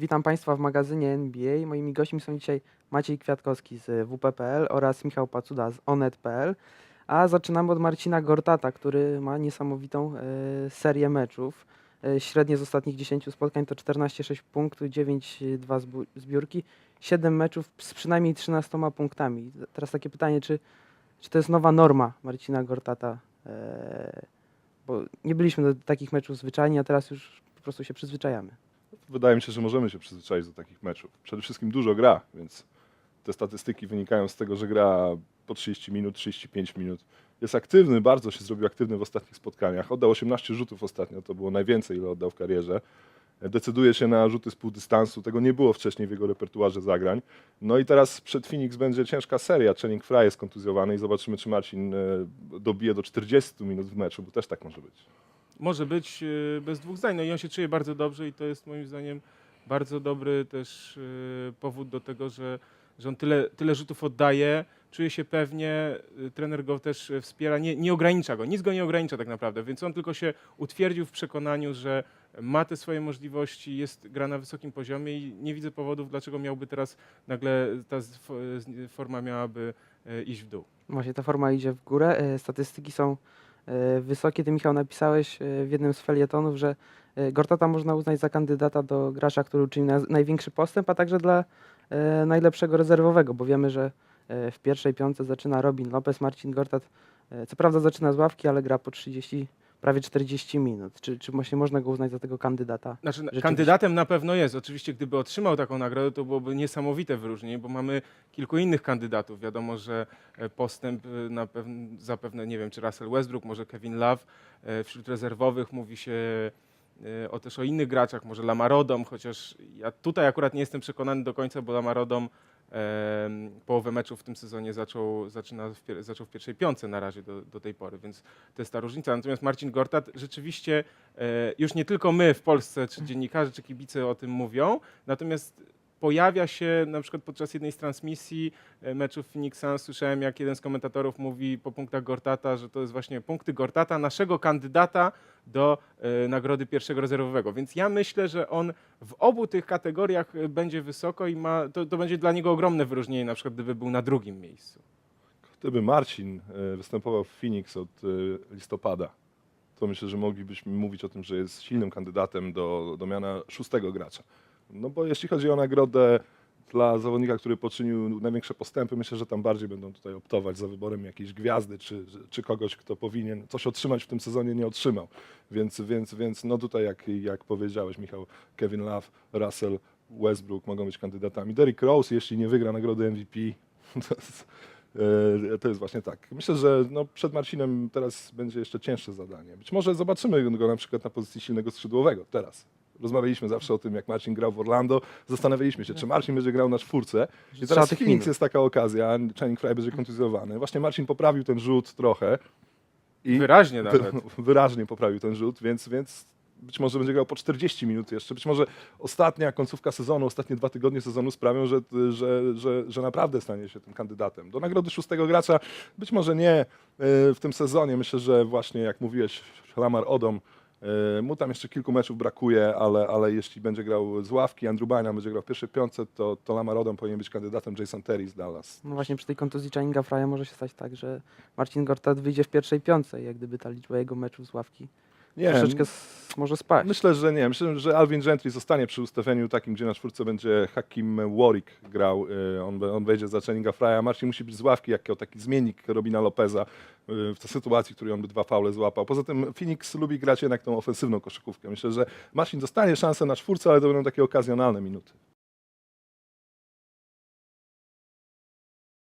Witam Państwa w magazynie NBA. Moimi gośćmi są dzisiaj Maciej Kwiatkowski z WP.pl oraz Michał Pacuda z Onet.pl. A zaczynamy od Marcina Gortata, który ma niesamowitą e, serię meczów. E, średnie z ostatnich 10 spotkań to 14,6 punktów, 9,2 zbu- zbiórki, 7 meczów z przynajmniej 13 punktami. Teraz takie pytanie, czy, czy to jest nowa norma Marcina Gortata? E, bo nie byliśmy do takich meczów zwyczajni, a teraz już po prostu się przyzwyczajamy. Wydaje mi się, że możemy się przyzwyczaić do takich meczów. Przede wszystkim dużo gra, więc te statystyki wynikają z tego, że gra po 30 minut, 35 minut. Jest aktywny, bardzo się zrobił aktywny w ostatnich spotkaniach. Oddał 18 rzutów ostatnio, to było najwięcej, ile oddał w karierze. Decyduje się na rzuty z półdystansu, tego nie było wcześniej w jego repertuarze zagrań. No i teraz przed Phoenix będzie ciężka seria. Channing Frye jest kontuzjowany i zobaczymy, czy Marcin e, dobije do 40 minut w meczu, bo też tak może być. Może być y, bez dwóch zdań. No i on się czuje bardzo dobrze i to jest moim zdaniem bardzo dobry też y, powód do tego, że, że on tyle, tyle rzutów oddaje, czuje się pewnie, y, trener go też wspiera, nie, nie ogranicza go, nic go nie ogranicza tak naprawdę, więc on tylko się utwierdził w przekonaniu, że ma te swoje możliwości, jest gra na wysokim poziomie i nie widzę powodów, dlaczego miałby teraz nagle ta forma miałaby iść w dół. Właśnie ta forma idzie w górę. e, Statystyki są e, wysokie. Ty, Michał, napisałeś e, w jednym z felietonów, że e, Gortata można uznać za kandydata do gracza, który uczynił na- największy postęp, a także dla e, najlepszego rezerwowego, bo wiemy, że e, w pierwszej piątce zaczyna Robin Lopez, Marcin Gortat. e, Co prawda zaczyna z ławki, ale gra po 30, prawie 40 minut. Czy, czy właśnie można go uznać za tego kandydata? Znaczy, kandydatem na pewno jest. Oczywiście, gdyby otrzymał taką nagrodę, to byłoby niesamowite wyróżnienie, bo mamy kilku innych kandydatów. Wiadomo, że e, postęp e, na pewn- zapewne, nie wiem, czy Russell Westbrook, może Kevin Love. E, Wśród rezerwowych mówi się o też o innych graczach, może Lamarodom, chociaż ja tutaj akurat nie jestem przekonany do końca, bo Lamarodom e, połowę meczów w tym sezonie zaczął, zaczyna w, zaczął w pierwszej piątce na razie do, do tej pory, więc to jest ta różnica. Natomiast Marcin Gortat rzeczywiście e, już nie tylko my w Polsce, czy dziennikarze, czy kibice o tym mówią, natomiast pojawia się na przykład podczas jednej z transmisji e, meczu Phoenix Suns, słyszałem jak jeden z komentatorów mówi po punktach Gortata, że to jest właśnie punkty Gortata, naszego kandydata do e, nagrody pierwszego rezerwowego. Więc ja myślę, że on w obu tych kategoriach e, będzie wysoko i ma, to, to będzie dla niego ogromne wyróżnienie, na przykład gdyby był na drugim miejscu. Gdyby Marcin występował w Phoenix od listopada, to myślę, że moglibyśmy mówić o tym, że jest silnym kandydatem do, do miana szóstego gracza. No bo jeśli chodzi o nagrodę dla zawodnika, który poczynił największe postępy, myślę, że tam bardziej będą tutaj optować za wyborem jakiejś gwiazdy, czy, czy kogoś, kto powinien coś otrzymać w tym sezonie, nie otrzymał. Więc, więc, więc no tutaj, jak, jak powiedziałeś, Michał, Kevin Love, Russell, Westbrook mogą być kandydatami. Derrick Rose, jeśli nie wygra nagrody MVP, to jest, E, To jest właśnie tak. Myślę, że no przed Marcinem teraz będzie jeszcze cięższe zadanie. Być może zobaczymy go na przykład na pozycji silnego skrzydłowego teraz. Rozmawialiśmy zawsze o tym, jak Marcin grał w Orlando. Zastanawialiśmy się, czy Marcin będzie grał na czwórce. I teraz w Phoenix jest taka okazja, Channing Frye będzie kontuzjowany. Właśnie Marcin poprawił ten rzut trochę. I Wyraźnie nawet. wyraźnie poprawił ten rzut, więc, więc być może będzie grał po 40 minut jeszcze. Być może ostatnia końcówka sezonu, ostatnie dwa tygodnie sezonu sprawią, że, że, że, że naprawdę stanie się tym kandydatem. Do nagrody szóstego gracza być może nie e, w tym sezonie. Myślę, że właśnie jak mówiłeś, Lamar Odom, mu tam jeszcze kilku meczów brakuje, ale, ale jeśli będzie grał z ławki, Andrew Bynum będzie grał w pierwszej piątce, to, to Lamar Odom powinien być kandydatem Jason Terry z Dallas. No właśnie przy tej kontuzji Channinga Frya może się stać tak, że Marcin Gortat wyjdzie w pierwszej piątce, jak gdyby ta liczba jego meczów z ławki Nie, troszeczkę może spaść. Myślę, że nie. Myślę, że Alvin Gentry zostanie przy ustawieniu takim, gdzie na czwórce będzie Hakim Warwick grał. Y, On, on wejdzie za Channinga Frya. Marcin musi być z ławki jako taki zmiennik Robina Lopeza y, w tej sytuacji, w której on by dwa faule złapał. Poza tym Phoenix lubi grać jednak tą ofensywną koszykówkę. Myślę, że Marcin dostanie szansę na czwórce, ale to będą takie okazjonalne minuty.